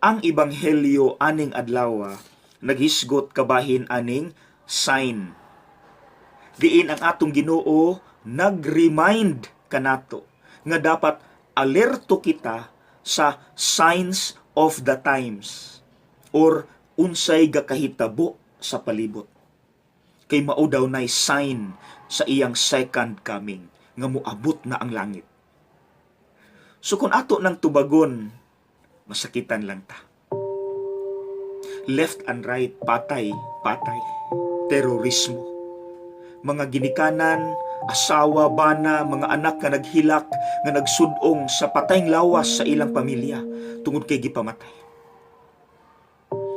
ang ebanghelyo aning adlaw naghisgot kabahin aning sign. Diin ang atong Ginoo nag-remind kanato nga dapat alerto kita sa signs of the times or unsay gakahitabo sa palibot. Kay mao daw nay sign sa iyang second coming nga moabot na ang langit. So kung ato ng tubagon, masakitan lang ta. Left and right, patay, patay. Terorismo. Mga ginikanan, asawa, bana, mga anak nga naghilak, nga nagsudong sa patayng lawas sa ilang pamilya tungod kay gipamatay.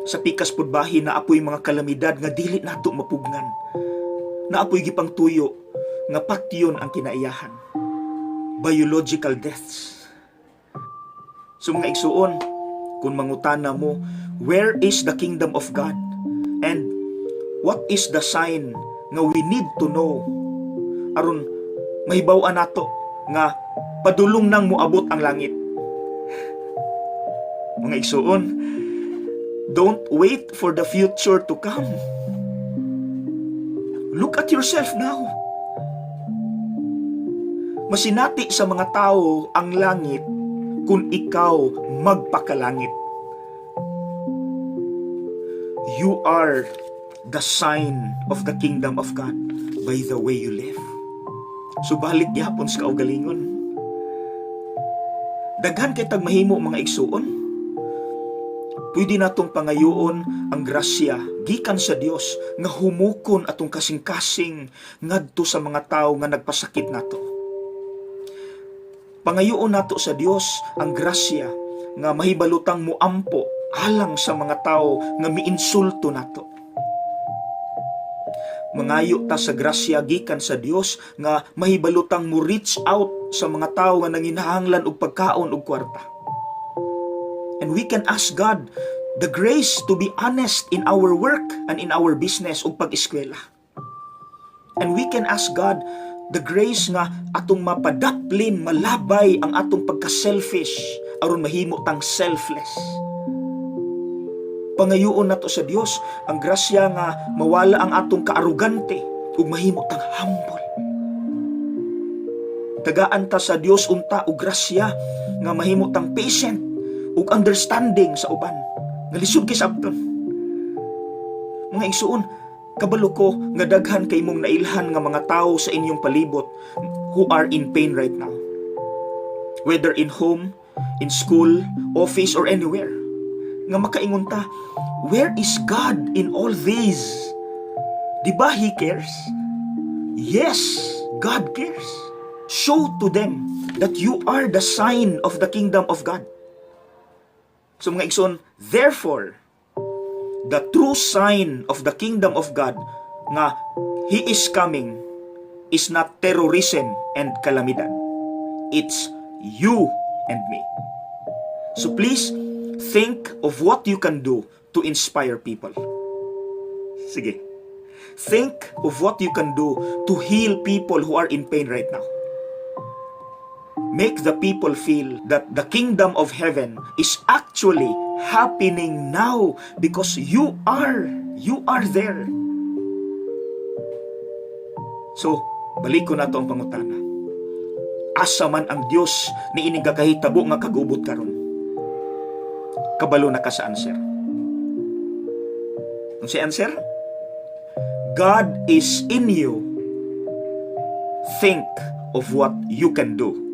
Sa pikas pud bahin na apoy mga kalamidad nga dili nato mapugnan. Na apoy gipang tuyo nga patyon ang kinaiyahan. Biological deaths. So mga igsuon, kung mangutana mo, where is the kingdom of God? And what is the sign nga we need to know? Aron mahibaw nato nga padulong nang moabot ang langit. Mga igsuon, don't wait for the future to come. Look at yourself now. Masinati sa mga tao ang langit kung ikaw magpakalangit. You are the sign of the kingdom of God by the way you live. Subalit gyapon sa kaugalingon. Daghan kay tag mahimo mga igsuon. Pwede natong pangayoon ang grasya gikan sa Dios nga humukon atong kasing-kasing ngadto sa mga tawo nga nagpasakit nato. Pangayoon nato sa Dios ang grasya nga mahibalutang muampo alang sa mga tao nga miinsulto nato. Mangayo ta sa grasya gikan sa Dios nga mahibalutang mo reach out sa mga tao nga nanginahanglan og pagkaon ug kwarta. And we can ask God the grace to be honest in our work and in our business ug pag-eskwela. And we can ask God the grace nga atong mapadaplin, malabay ang atong pagka-selfish aron mahimo tang selfless. Pangayoon nato sa Dios ang grasya nga mawala ang atong kaarugante ug mahimo tang humble. Tagaan ta sa Dios unta og grasya nga mahimo tang patient ug understanding sa uban. Nga lisod kay sabton. Mga igsuon, kabalo ko nga daghan kay mong nailhan nga mga tao sa inyong palibot who are in pain right now. Whether in home, in school, office, or anywhere. Nga makaingon ta, where is God in all these? Di ba He cares? Yes, God cares. Show to them that you are the sign of the kingdom of God. So mga igsoon, therefore, the true sign of the kingdom of God nga He is coming is not terrorism and calamidad. It's you and me. So please, think of what you can do to inspire people. Sige. Think of what you can do to heal people who are in pain right now. Make the people feel that the kingdom of heaven is actually happening now because you are, you are there. So, balik ko na to ang pangutana. Asa man ang Dios ni ining kakahitabo nga kagubot karon. Kabalo na ka sa answer. Ang si answer? God is in you. Think of what you can do